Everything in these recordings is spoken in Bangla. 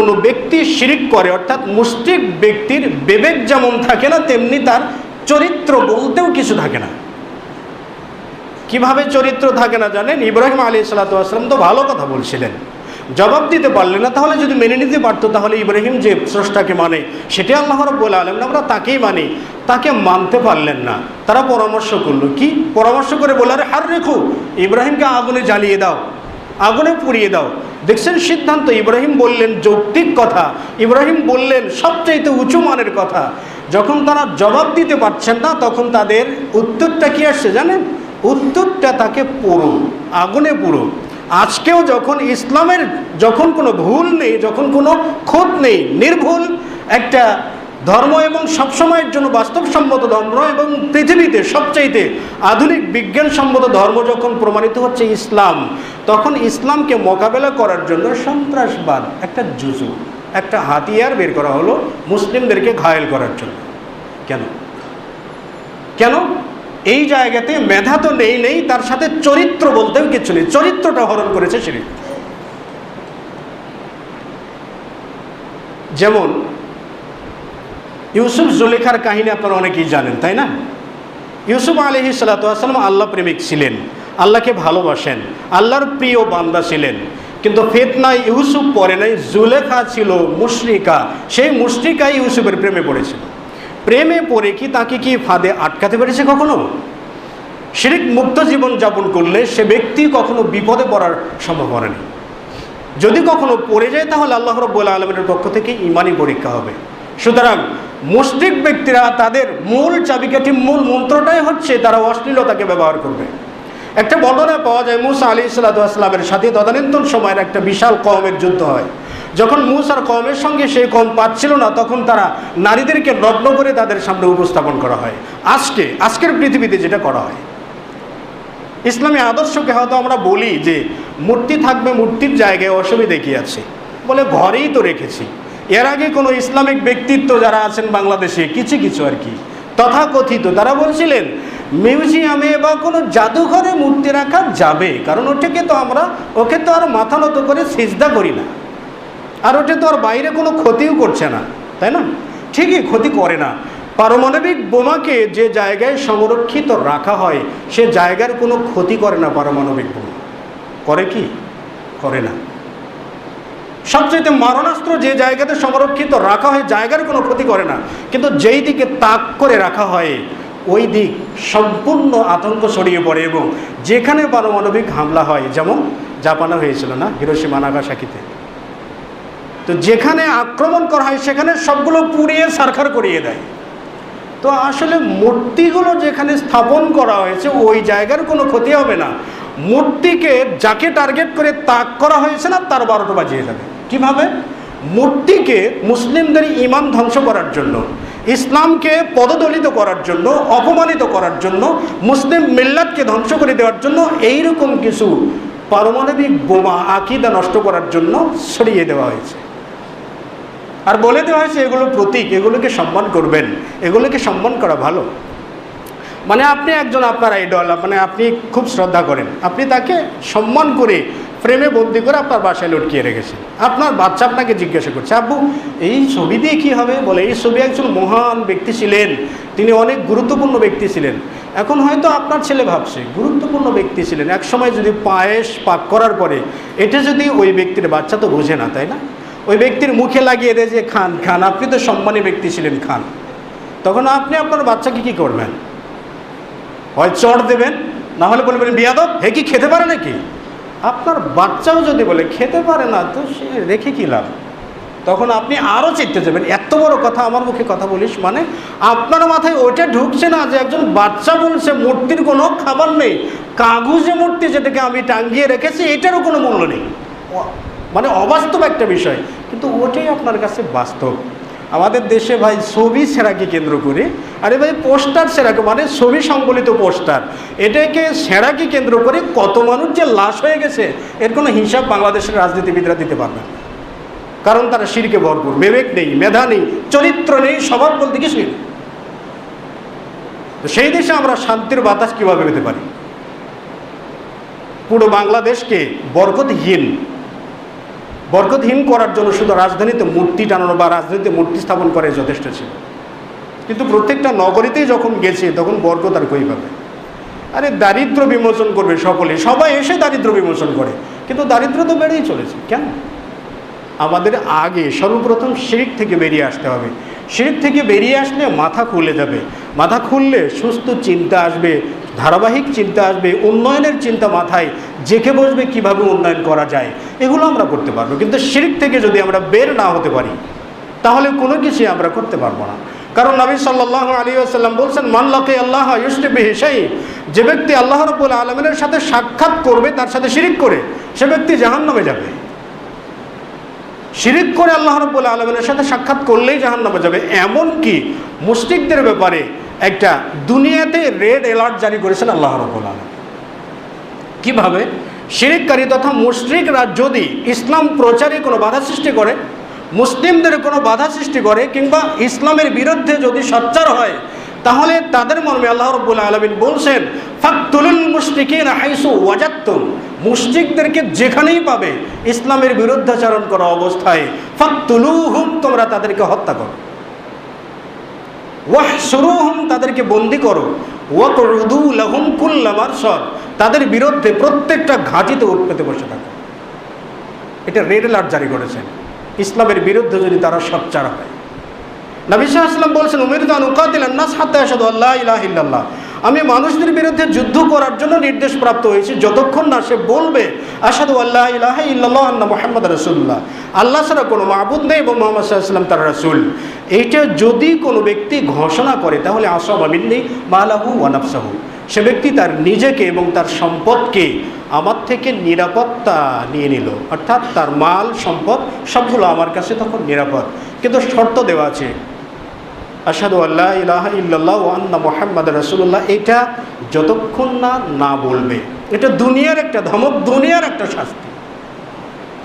কোনো ব্যক্তি শিরিক করে, অর্থাৎ মুসলিক ব্যক্তির বিবেক যেমন থাকে না, তেমনি তার চরিত্র বলতেও কিছু থাকে না। কীভাবে চরিত্র থাকে না জানেন? ইব্রাহিম আলী সালাতাম তো ভালো কথা বলছিলেন। জবাব দিতে পারলেন না, তাহলে যদি মেনে নিতে পারতো, তাহলে ইব্রাহিম যে স্রষ্টাকে মানে সেটাই আল্লাহ রব্বুল আলম আমরা তাকেই মানি। তাকে মানতে পারলেন না। তারা পরামর্শ করল, কি? পরামর্শ করে বলে আরে হার রেখো ইব্রাহিমকে আগুনে জ্বালিয়ে দাও, আগুনে পুড়িয়ে দাও। দেখছেন সিদ্ধান্ত? ইব্রাহিম বললেন, যৌক্তিক কথা। ইব্রাহিম বললেন, সবচাইতে উঁচু মানের কথা। যখন তারা জবাব দিতে পারছেন না, তখন তাদের উত্তরটা কি আসছে জানেন? উত্তরটা তাকে পুরো আগুনে পুরো আজকেও যখন ইসলামের যখন কোনো ভুল নেই, যখন কোনো খোঁজ নেই, নির্ভুল একটা ধর্ম এবং সবসময়ের জন্য বাস্তবসম্মত ধর্ম এবং পৃথিবীতে সবচাইতে আধুনিক বিজ্ঞানসম্মত ধর্ম যখন প্রমাণিত হচ্ছে ইসলাম, তখন ইসলামকে মোকাবেলা করার জন্য সন্ত্রাসবাদ একটা জুজু, একটা হাতিয়ার বের করা হলো মুসলিমদেরকে ঘায়েল করার জন্য। কেন? কেন? এই জায়গাতে মেধা তো নেই নেই, তার সাথে চরিত্র বলতেও কিছু নেই, চরিত্রটা হরণ করেছে শিরিক। যেমন ইউসুফ জুলেখার কাহিনী আপনারা অনেকেই জানেন, তাই না? ইউসুফ আলহি সালাতাম আল্লাহ প্রেমিক ছিলেন, আল্লাহকে ভালোবাসেন, আল্লাহর প্রিয় বান্দা ছিলেন। কিন্তু ফেতনায় ইউসুফ পরে নাই, জুলেখা ছিল মুশরিকা, সেই মুশরিকাই ইউসুফের প্রেমে পড়েছিল। প্রেমে পড়ে কি তাকে কি ফাঁদে আটকাতে পেরেছে কখনো? শিরিক মুক্ত জীবন যাপন করলে সে ব্যক্তি কখনো বিপদে পড়ার সম্ভাবনা নেই। যদি কখনো পড়ে যায়, তাহলে আল্লাহ রব্বুল আলমের পক্ষ থেকে ইমানই পরীক্ষা হবে। সুতরাং মুসলিক ব্যক্তিরা তাদের মূল চাবিকাঠি, মূল মন্ত্রটাই হচ্ছে তারা অশ্লীলতাকে ব্যবহার করবে। একটা বর্ণনা পাওয়া যায়, মুসা আলী সাল্লামের সাথে তদানীন্তন সময়ের একটা বিশাল কমের যুদ্ধ হয়। যখন মুসার কমের সঙ্গে সেই কম পাচ্ছিল না, তখন তারা নারীদেরকে নগ্ন করে তাদের সামনে উপস্থাপন করা হয়। আজকে, আজকের পৃথিবীতে যেটা করা হয়, ইসলামী আদর্শকে হয়তো আমরা বলি যে, মূর্তি থাকবে, মূর্তির জায়গায় অসুবিধে কি আছে? বলে ঘরেই তো রেখেছি। এর আগে কোনো ইসলামিক ব্যক্তিত্ব যারা আছেন বাংলাদেশে, কিছু কিছু আর কি, তথাকথিত, তারা বলছিলেন, মিউজিয়ামে বা কোনো জাদুঘরে মূর্তি রাখা যাবে, কারণ ওটাকে তো আমরা, ওকে তো আর মাথা নত করে সিজদা করি না। আর ওটা তো আর বাইরে কোনো ক্ষতিও করছে না। তাই না? ঠিকই, ক্ষতি করে না। পারমাণবিক বোমাকে যে জায়গায় সংরক্ষিত রাখা হয়, সে জায়গার কোনো ক্ষতি করে না পারমাণবিক বোমা। করে কি? করে না। সবচেয়ে মারণাস্ত্র যে জায়গাতে সংরক্ষিত রাখা হয়, জায়গার কোনো ক্ষতি করে না। কিন্তু যেই দিকে তাক করে রাখা হয়, ওই দিক সম্পূর্ণ আতঙ্ক ছড়িয়ে পড়ে এবং যেখানে পারমাণবিক হামলা হয়, যেমন জাপানে হয়েছিল না হিরোসীমা নাগাসাকিতে। তো যেখানে আক্রমণ করা হয়, সেখানে সবগুলো পুড়িয়ে সারখার করিয়ে দেয়। তো আসলে মূর্তিগুলো যেখানে স্থাপন করা হয়েছে, ওই জায়গার কোনো ক্ষতি হবে না। মূর্তিকে যাকে টার্গেট করে তাক করা হয়েছে না, তার বারোটা বাজিয়ে যাবে। কীভাবে? মূর্তিকে মুসলিমদের ইমান ধ্বংস করার জন্য, ইসলামকে পদদলিত করার জন্য, অপমানিত করার জন্য, মুসলিম মিল্লাতকে ধ্বংস করে দেওয়ার জন্য এইরকম কিছু পারমাণবিক বোমা, আকিদা নষ্ট করার জন্য সরিয়ে দেওয়া হয়েছে। আর বলে দেওয়া হয়েছে, এগুলো প্রতীক, এগুলোকে সম্মান করবেন, এগুলোকে সম্মান করা ভালো। মানে আপনি একজন আপনার আইডল মানে আপনি খুব শ্রদ্ধা করেন, আপনি তাকে সম্মান করে ফ্রেমে বন্দি করে আপনার বাসায় লটকিয়ে রেখেছে। আপনার বাচ্চা আপনাকে জিজ্ঞাসা করছে, আব্বু, এই ছবি দিয়ে কী হবে? বলে, এই ছবি একজন মহান ব্যক্তি ছিলেন। তিনি অনেক গুরুত্বপূর্ণ ব্যক্তি ছিলেন। এখন হয়তো আপনার ছেলে ভাবছে, গুরুত্বপূর্ণ ব্যক্তি ছিলেন। এক সময় যদি পায়েস পাক করার পরে, এটা যদি ওই ব্যক্তির বাচ্চা তো বোঝে না, তাই না? ওই ব্যক্তির মুখে লাগিয়ে দেয় যে, খান খান, আপনি তো সম্মানী ব্যক্তি ছিলেন, খান। তখন আপনি আপনার বাচ্চাকে কী করবেন? হয় চড় দেবেন? না হলে বলবেন, বিয়াদব, হে কি খেতে পারে নাকি? আপনার বাচ্চাও যদি বলে, খেতে পারে না, তো সে রেখে কী লাভ? তখন আপনি আরও চিনতে যাবেন। এত বড় কথা আমার মুখে কথা বলিস মানে আপনার মাথায় ওইটা ঢুকছে না যে একজন বাচ্চা বলছে, মূর্তির কোনো খাবার নেই। কাগজে মূর্তি যেটাকে আমি টাঙ্গিয়ে রেখেছি, এটারও কোনো মূল্য নেই। মানে অবাস্তব একটা বিষয়। কিন্তু ওটাই আপনার কাছে বাস্তব। আমাদের দেশে ভাই ছবি সেরাকে কেন্দ্র করে। আরে ভাই, পোস্টার সেরাকে মানে ছবি সংবলিত পোস্টার। এটাকে সেরাকে কেন্দ্র করে কত মানুষ যে লাশ হয়ে গেছে, এর কোনো হিসাব বাংলাদেশের রাজনীতিবিদরা দিতে পারবে কারণ তারা শিরকে ভরপুর, বিবেক নেই, মেধা নেই, চরিত্র নেই, স্বভাব বলতে কিছুই নেই। তো সেই দেশে আমরা শান্তির বাতাস কীভাবে পেতে পারি? পুরো বাংলাদেশকে বরকতহীন বরকতহীন করার জন্য শুধু রাজধানীতে মূর্তি টানানো বা রাজধানীতে মূর্তি স্থাপন করে যথেষ্ট ছিল। কিন্তু প্রত্যেকটা নগরীতেই যখন গেছে, তখন বরকত আর কই পাবে? আরে দারিদ্র বিমোচন করবে সকলে। সবাই এসে দারিদ্র বিমোচন করে। কিন্তু দারিদ্র তো বেড়েই চলেছে। কেন? আমাদের আগে সর্বপ্রথম শিরিক থেকে বেরিয়ে আসতে হবে। শিরিক থেকে বেরিয়ে আসলে মাথা খুলে যাবে। মাথা খুললে সুস্থ চিন্তা আসবে। ধারাবাহিক চিন্তা আসবে, উন্নয়নের চিন্তা মাথায় জেকে বসবে কীভাবে উন্নয়ন করা যায়, এগুলো আমরা করতে পারব। কিন্তু শিরিক থেকে যদি আমরা বের না হতে পারি, তাহলে কোনো কিছুই আমরা করতে পারব না। কারণ নবী সাল্লাহ আলী আসাল্লাম বলছেন মাল্লাকে আল্লাহ ইউসটিবিহি সেই যে ব্যক্তি আল্লাহ রব্বুল আলমিনের সাথে সাক্ষাৎ করবে, তার সাথে শিরিক করে, সে ব্যক্তি জাহান্নামে যাবে। শিরিক করে আল্লাহ রব্বুল আলমিনের সাথে সাক্ষাৎ করলেই জাহান্নামে যাবে। এমনকি মুসলিকদের ব্যাপারে একটা দুনিয়াতে রেড অ্যালার্ট জারি করেছেন আল্লাহ রব্বুল আলম কীভাবে? শিরিককারী তথা মুশরিকরা যদি ইসলাম প্রচারে কোনো বাধা সৃষ্টি করে, মুসলিমদের কোনো বাধা সৃষ্টি করে কিংবা ইসলামের বিরুদ্ধে যদি সচ্চার হয়, তাহলে তাদের মর্মে আল্লাহ রব্বুল আলমিন বলছেন, ফাকতুলুল মুশরিকিন হাইসু ওয়াজাত্তুম মুশরিকদেরকে যেখানেই পাবে ইসলামের বিরুদ্ধাচারণ করা অবস্থায় ফাকতুলুহুম, তোমরা তাদেরকে হত্যা করো। ওয়াহ সুরুহম তাদেরকে বন্দি করো। ওয়াকরুদু লাহুম কুল্লামার সর তাদের বিরুদ্ধে প্রত্যেকটা ঘাঁটিতে উৎপেতে বসে থাকো। এটা রেড অ্যালার্ট জারি করেছেন। ইসলামের বিরুদ্ধে যদি তারা সচ্চার হয়। নবী আসলাম বলছেন উমির দান উকাদিল আন্নাস হাতে আসাদু আল্লাহ ইলাহ ইল্লাল্লাহ। আমি মানুষদের বিরুদ্ধে যুদ্ধ করার জন্য নির্দেশ প্রাপ্ত হয়েছি। যতক্ষণ না সে বলবে আসাদু আল্লাহ ইলাহ আন্না মোহাম্মদ রসুল্লাহ আল্লাহ ছাড়া কোনো মাহবুদ নেই এবং মোহাম্মদ সাল্লাম তার রসুল। এইটা যদি কোনো ব্যক্তি ঘোষণা করে, তাহলে আসব আমিন্নি মালাহু ওয়ানাফসাহু সে ব্যক্তি তার নিজেকে এবং তার সম্পদকে আমার থেকে নিরাপত্তা নিয়ে নিল। অর্থাৎ তার মাল, সম্পদ সবগুলো আমার কাছে তখন নিরাপদ। কিন্তু শর্ত দেওয়া আছে আসাদু আল্লাহ ইলাহা ইল্লাল্লাহ ওয়ান্না মোহাম্মদ রসুল্লাহ এটা যতক্ষণ না না বলবে, এটা দুনিয়ার একটা ধমক, দুনিয়ার একটা শাস্তি।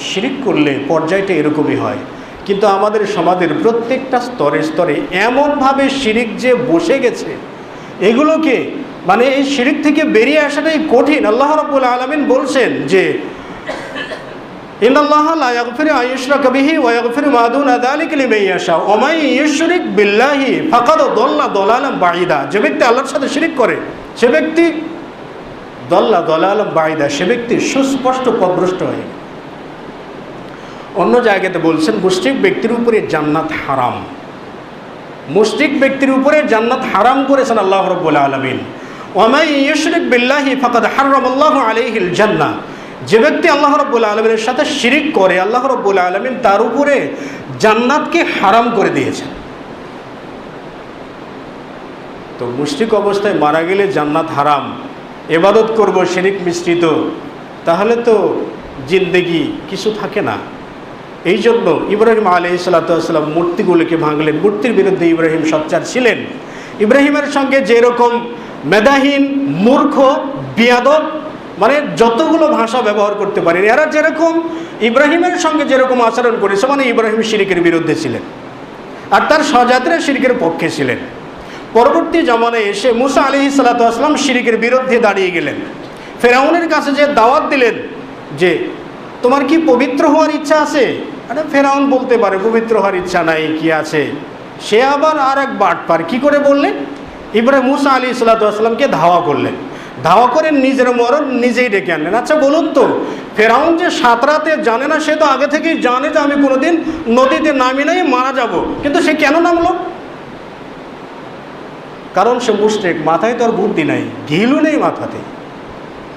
শিরিক করলে পর্যায়টা এরকমই হয়। কিন্তু আমাদের সমাজের প্রত্যেকটা স্তরে স্তরে এমনভাবে শিরিক যে বসে গেছে, এগুলোকে মানে এই শিরিক থেকে বেরিয়ে আসাটাই কঠিন। আল্লাহ রব্বুল আলমিন বলছেন যে লা ইয়াগফিরু আন ইউশরাকা বিহি ওয়া ইয়াগফিরু মা দুনা যালিকা লিমান ইয়াশা। ওয়া মান ইউশরিক বিল্লাহি ফাকাদ দাল্লা দালালাম বাঈদা। যে ব্যক্তি আল্লাহর সাথে শিরিক করে, সে ব্যক্তি দল্লা দলালাম বাঈদা। সে ব্যক্তি সুস্পষ্ট পথভ্রষ্ট হয়ে অন্য জায়গাতে বলছেন, মুশরিক ব্যক্তির উপরে জান্নাত হারাম। মুশরিক ব্যক্তির উপরে জান্নাত হারাম করেছেন আল্লাহ রব্বুল আলমিন। ওয়ামাই ইয়শরিক বিল্লাহি ফাকাদ হারাম আল্লাহ আলাইহিল জান্নাহ। যে ব্যক্তি আল্লাহ রব্বুল আলমিনের সাথে শিরিক করে, আল্লাহ রব্বুল আলমিন তার উপরে জান্নাতকে হারাম করে দিয়েছেন তো মুশরিক অবস্থায় মারা গেলে জান্নাত হারাম, এবাদত করব, শিরিক মিশ্রিত, তাহলে তো জিন্দেগি কিছু থাকে না। এই জন্য ইব্রাহিম আলহ সাল্লাতাম মূর্তিগুলোকে ভাঙলেন। মূর্তির বিরুদ্ধে ইব্রাহিম সচ্চার ছিলেন। ইব্রাহিমের সঙ্গে যেরকম মেধাহীন, মূর্খ, বিয়াদব মানে যতগুলো ভাষা ব্যবহার করতে পারেন। এরা যেরকম ইব্রাহিমের সঙ্গে যেরকম আচরণ করেছে মানে ইব্রাহিম শিরিকের বিরুদ্ধে ছিলেন। আর তার স্বজাতিরা শিরিকের পক্ষে ছিলেন। পরবর্তী জমানায় এসে মুসা আলি সাল্লাতাম শিরিকের বিরুদ্ধে দাঁড়িয়ে গেলেন। ফেরাউনের কাছে যে দাওয়াত দিলেন যে, তোমার কি পবিত্র হওয়ার ইচ্ছা আছে? আরে ফেরাউন বলতে পারে, পবিত্র হওয়ার ইচ্ছা নাই, কি আছে? সে আবার আর এক বাট পার কী করে বললেন? ইব্রাহিম মুসা আলী সাল্লাতামকে ধাওয়া করলেন। ধাওয়া করে নিজের মরণ নিজেই ডেকে আনলেন। আচ্ছা বলুন তো, ফেরাউন যে সাঁতরাতে জানে না, সে তো আগে থেকেই জানে যে আমি কোনোদিন নদীতে নামি নাই, মারা যাব। কিন্তু সে কেন নামলো? কারণ সে মুশরিক, মাথায় তো আর বুদ্ধি নাই, ঘিলু নেই মাথাতে।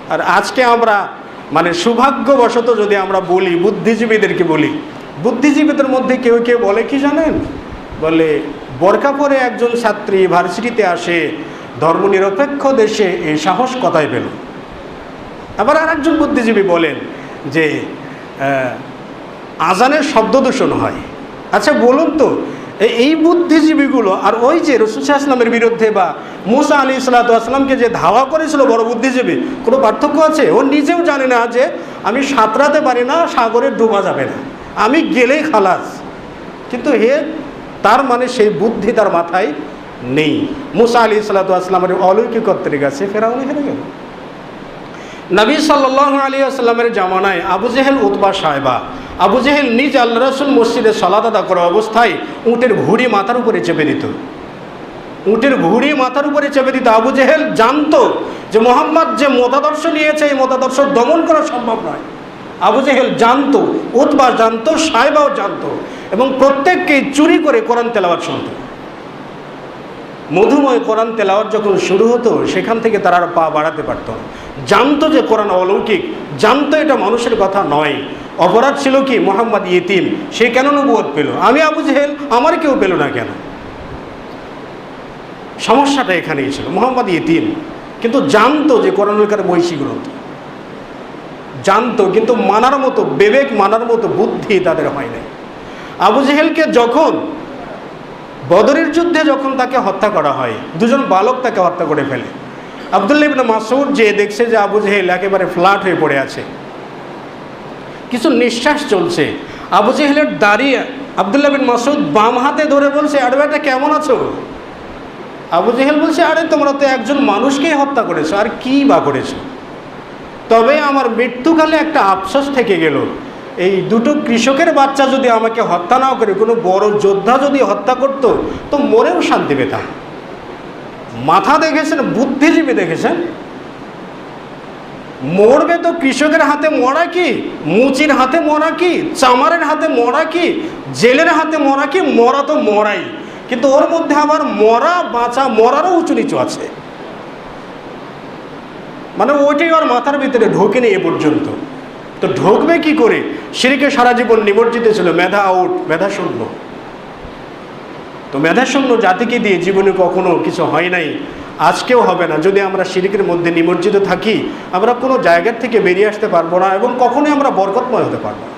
আর আজকে আমরা মানে সৌভাগ্যবশত যদি আমরা বলি, বুদ্ধিজীবীদেরকে বলি, বুদ্ধিজীবীদের মধ্যে কেউ কেউ বলে, কি জানেন? বলে বোরকা পরে একজন ছাত্রী ভার্সিটিতে আসে ধর্মনিরপেক্ষ দেশে এই সাহস কথায় পেল? আবার আর একজন বুদ্ধিজীবী বলেন যে আজানের শব্দ দূষণ হয়। আচ্ছা বলুন তো এই বুদ্ধিজীবীগুলো আর ওই যে রসুল ইসলামের বিরুদ্ধে বা মুসা আলী ইসলাত আসলামকে যে ধাওয়া করেছিল বড় বুদ্ধিজীবী, কোনো পার্থক্য আছে? ও নিজেও জানে না যে আমি সাঁতরাতে পারি না, সাগরে ডোবা যাবে না। আমি গেলেই খালাস। কিন্তু হে, তার মানে সেই বুদ্ধি তার মাথায় নেই। মুসা আলী সাল্লাতামের অলৌকিকত্বের কাছে ফেরাউন হেরে গেল নবী সাল্লাহ আলী আসসালামের জামানায় আবু জেহেল উতবা সাহেবা, আবু জেহেল নিজ আল্লাহ রসুল মসজিদে সলাদ আদা করা অবস্থায় উটের ভুড়ি মাথার উপরে চেপে দিত। উটের ভুড়ি মাথার উপরে চেপে দিত আবু জেহেল, জানতো যে মোহাম্মদ যে মতাদর্শ নিয়েছে, এই মতাদর্শ দমন করা সম্ভব নয়। আবু জেহেল জানতো, উতবা জানতো, সাহেবাও জানতো এবং প্রত্যেককে চুরি করে কোরআন তেলাবাদ শুনত। মধুময় কোরআন তেলাওয়াত যখন শুরু হতো, সেখান থেকে তারা আর পা বাড়াতে পারত জানতো যে কোরআন অলৌকিক, জানতো এটা মানুষের কথা নয়। অপরাধ ছিল কি? মোহাম্মদ ইতিম, সে কেন নবুয়ত পেল? আমি আবু জেহেল, আমার কেউ পেল না কেন? সমস্যাটা এখানেই ছিল, মোহাম্মদ ইতিম। কিন্তু জানতো যে কোরআনুল কার বৈশী গ্রন্থ। জানতো, কিন্তু মানার মতো, বিবেক মানার মতো বুদ্ধি তাদের হয় নাই। আবু জেহেলকে যখন বদরের যুদ্ধে যখন তাকে হত্যা করা হয়, দুজন বালক তাকে হত্যা করে ফেলে। আবদুল্লাহ ইবনে মাসুদ যে দেখছে যে আবু জেহেল একেবারে ফ্ল্যাট হয়ে পড়ে আছে। কিছু নিঃশ্বাস চলছে। আবু জেহেলের দাঁড়িয়ে আবদুল্লাহ বিন মাসুদ বাম হাতে ধরে বলছে, আরে বেটা, কেমন আছো? আবু জেহেল বলছে, আরে, তোমরা তো একজন মানুষকেই হত্যা করেছ, আর কি বা করেছ? তবে আমার মৃত্যুকালে একটা আফসোস থেকে গেল এই দুটো কৃষকের বাচ্চা যদি আমাকে হত্যা না করে, কোনো বড় যোদ্ধা যদি হত্যা করতো, তো মরেও শান্তি পেতাম। মাথা দেখেছেন, বুদ্ধিজীবী দেখেছেন? মরবে তো কৃষকের হাতে মরা কি? মুচির হাতে মরা কি? চামারের হাতে মরা কি? জেলের হাতে মরা কি? মরা তো মরাই। কিন্তু ওর মধ্যে আবার মরা, বাঁচা, মরারও উঁচু নিচু আছে। মানে ওইটাই ওর মাথার ভিতরে ঢোকেনি এ পর্যন্ত। তো ঢোকবে কি করে? সিঁড়িকে সারা জীবন নিমজ্জিত ছিল মেধা আউট, মেধা শূন্য। তো মেধা শূন্য জাতিকে দিয়ে জীবনে কখনো কিছু হয় নাই, আজকেও হবে না। যদি আমরা শিরিকের মধ্যে নিমজ্জিত থাকি, আমরা কোনো জায়গার থেকে বেরিয়ে আসতে পারব না এবং কখনোই আমরা বরকতময় হতে পারব না।